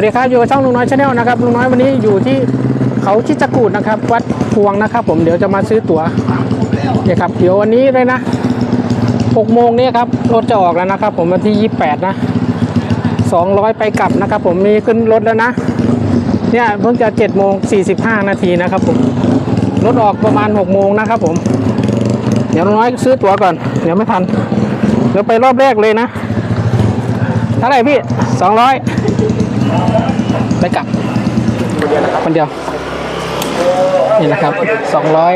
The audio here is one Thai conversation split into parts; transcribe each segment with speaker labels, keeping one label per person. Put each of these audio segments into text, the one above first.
Speaker 1: วัสดีครับอยู่กับช่องลุงน้อยชาแนลนะครับลุงน้อยวันนี้อยู่ที่เขาชิจกูดนะครับ วัดพวงนะครับ ผมเดี๋ยวจะมาซื้อตั๋วเนี่ยครับเดี๋ยววันนี้เลยนะ6โมงนี้ครับรถจะออกแล้วนะครับ ผมวันที่ 28 นะ200 ไปกลับนะครับ ผมมีขึ้นรถแล้วนะเนี่ยเพิ่งจะ7โมง45 นาทีนะครับ ผมรถออกประมาณ6โมงนะครับ ผม เดี๋ยวลุงน้อยซื้อตั๋วก่อนเดี๋ยวไม่ทันเดี๋ยวไปรอบแรกเลยนะเท่าไหร่พี่ สองร้อยไปกลับคนเดียว นี่นะครับสองร้อย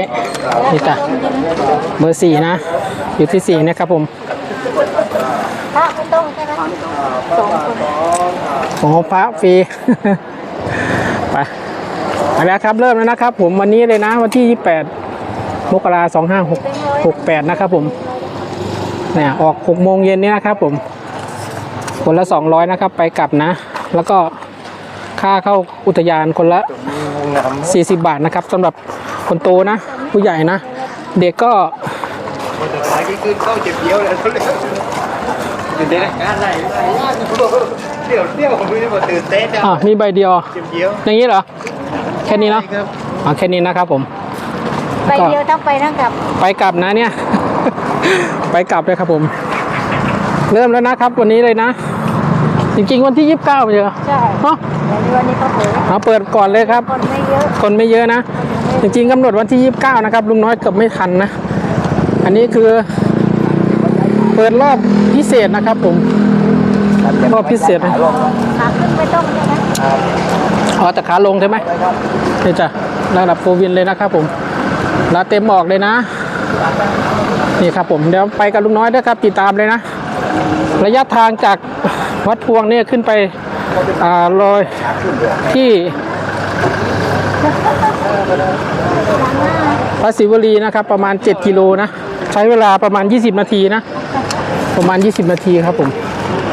Speaker 1: นี่จ้ะเบอร์สี่นะ อยู่ที่สี่นะครับผม
Speaker 2: พระไม่ต้องใช่ไหมสองคน
Speaker 1: ของพระฟรีไปไปแล้วครับเริ่มแล้วนะครับ ผมวันนี้เลยนะ วันที่28มกราสองห้าหกหกแปดนะครับผมเนี่ยออก6โมงเย็นนี้นะครับผม คนละ 200 นะครับ ไปกลับนะ แล้วก็ค่าเข้าอุทยานคนละ 40 บาทนะครับสำหรับคนโตนะ ผู้ใหญ่นะ เด็กก็
Speaker 3: แต่ท้ายที่ขึ้นเข้าเจ็บเดียวเลยเขาเลยตื่นเต้นงานไหนเดี๋ยวเดี๋ยวผมไม่ได้บอกตื่นเต้นนะ
Speaker 1: อะมีใบเดียว อย่างนี้เหรอ แค่นี้เนาะอ๋อแค่นี้นะครับผม
Speaker 2: ไปเดียวทั้งไปทั้งกลับ
Speaker 1: ไปกลับนะเนี่ย ไปกลับเลยครับผม เริ่มแล้วนะครับ วันนี้เลยนะ จริงๆวันที่ 29ไม่ใช่เหรอ
Speaker 2: ใช่
Speaker 1: เนาะ
Speaker 2: แต่วันนี้เขาเผย
Speaker 1: เอาเปิดก่อนเลยครับ
Speaker 2: คนไม่เยอะ
Speaker 1: คนไม่เยอะนะ จริงๆกำหนดวันที่ 29 นะครับ ลุงน้อยเกือบไม่ทันนะ อันนี้คือ เปิดรอบพิเศษนะครับผม รอบพิเศษนะ
Speaker 2: ขาขึ้นไม่ต้องใช่ไหม
Speaker 1: อ๋อแต่ขาลงใช่ไหมนี่จ้ะระดับโควินเลยนะครับผมลาเต็มออกเลยนะ นี่ครับผมเดี๋ยวไปกับลุงน้อยด้วยครับติดตามเลยนะ ระยะทางจากวัดพวงเนี่ยขึ้นไปอ่าลอยที่พระศิวลีนะครับ ประมาณ 7 กิโลนะ ใช้เวลาประมาณ 20 นาทีนะ ประมาณ 20 นาทีครับผม